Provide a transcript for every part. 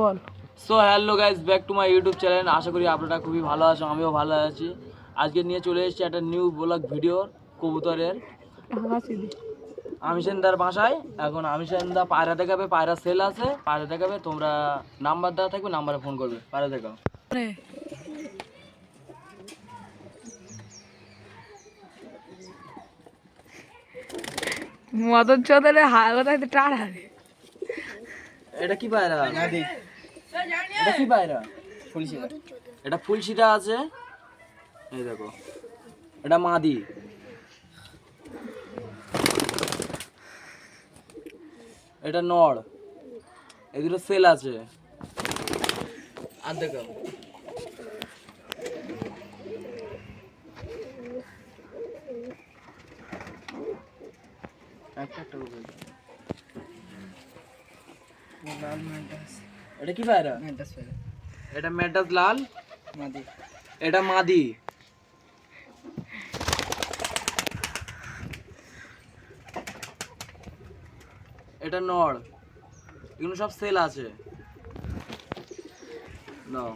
Ball. So hello guys back to my YouTube channel আশা করি আপনারা খুবই ভালো আছো আমিও ভালো আছি। আজকে নিয়ে চলে এসেছি একটা নিউ ব্লগ ভিডিও কবুতরের। দি। আমিসেনদার বাসায়। এখন আমিসেনদা পায়রা দেখাবে পায়রা সেল আছে। পায়রা দেখাবে তোমরা নাম্বার দেওয়া থাকবে নাম্বারে ফোন করবে। পায়রা দেখাও। মদন চৌধুরী কোথায় টাড়া রে এটা কি পায়রা? এটা কি পায়রা? এটা ফুলশিটা আছে। এই দেখো। এটা মাদি। এটা নড় এগুলো সেল আছে। আর দেখো। একটা একটা করে দাও। এটা কি পায়রা এটা ম্যাডাস লাল? মাদি। এটা মাদি। এটা নড়। এগুলো সব সেল আছে। নাও।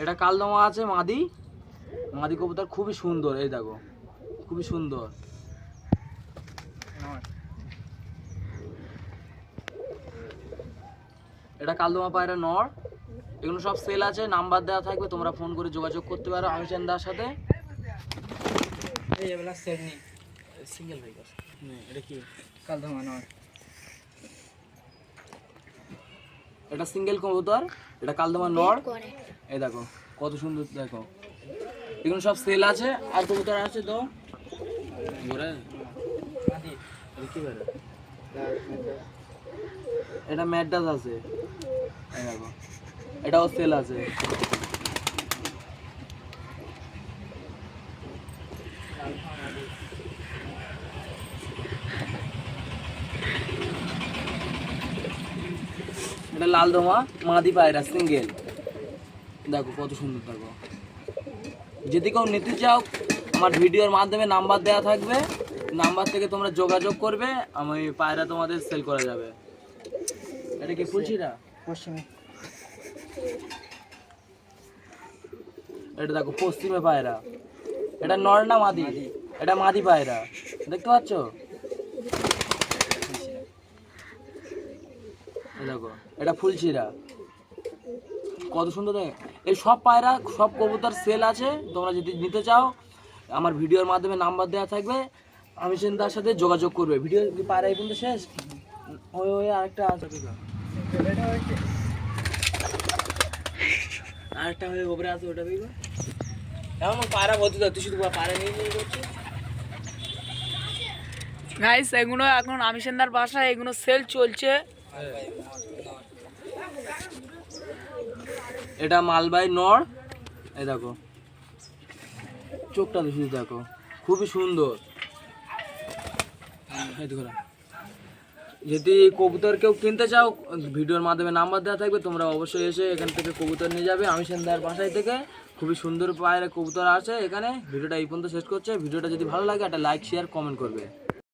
এটা কালদমা আছে মাদি। মাদি কবুতর খুবই সুন্দর এই দেখো খুবই সুন্দর। এটা কালদমা পায়রা নর। এগুলো সব সেল আছে নাম্বার দেওয়া থাকবে তোমরা ফোন করে যোগাযোগ করতে পারো আমি চান দার সাথে। এই এবেলা সেট নেই সিঙ্গেল হয়ে গেছে। এটা কি? এটা সিঙ্গেল কবুতর এটা কালদমা নড় এই দেখো কত সুন্দর দেখো। এগুলো সব সেল আছে আর কবুতর আছে তো। এটা এটা ম্যাডাস আছে। এই দেখো এটাও সেল আছে। এটা লাল দমা মাদি পায়রা সিঙ্গেল। দেখো কত সুন্দর দেখো। যদি কেউ নিতে চাও আমার ভিডিওর মাধ্যমে নাম্বার দেওয়া থাকবে। নাম্বার থেকে তোমরা যোগাযোগ করবে আমি পায়রা তোমাদের সেল করা যাবে। এটা কি ফুলছিরা পশ্চিমে। এটা দেখো পশ্চিমে পায়রা। এটা নর না মাদি। এটা মাদি পায়রা। দেখতে পাচ্ছ এই দেখো এটা ফুলছিরা কত সুন্দর দেখে। এই সব পায়রা, সব কবুতর সেল আছে, তোমরা যদি নিতে চাও, আমার ভিডিওর মাধ্যমে নাম্বার দেওয়া থাকবে, আমি তার সাথে যোগাযোগ করবে। ভিডিও পায়রা পর্যন্ত শেষ? ওই ওই, আরেকটা আছে। আরেকটা হয়ে ওপরে আছে, ওটা দেখবে। এমন পায়রা বলতে শুধু পায়রা নিয়ে এখন আমি সেন্দার বাসায়, এগুলো সেল চলছে। এটা মালবাই নর। এই দেখো। চোখটা শুধু দেখো। খুবই সুন্দর। যদি কবুতর কেউ কিনতে চাও, ভিডিওর মাধ্যমে নাম্বার দেওয়া থাকবে, তোমরা অবশ্যই এসে এখান থেকে কবুতর নিয়ে যাবে। আমি সেন্দার বাসায় থেকে খুবই সুন্দর পায়ের কবুতর আছে এখানে। ভিডিওটা এই পর্যন্ত শেষ করছে। ভিডিওটা যদি ভালো লাগে, একটা লাইক শেয়ার কমেন্ট করবে।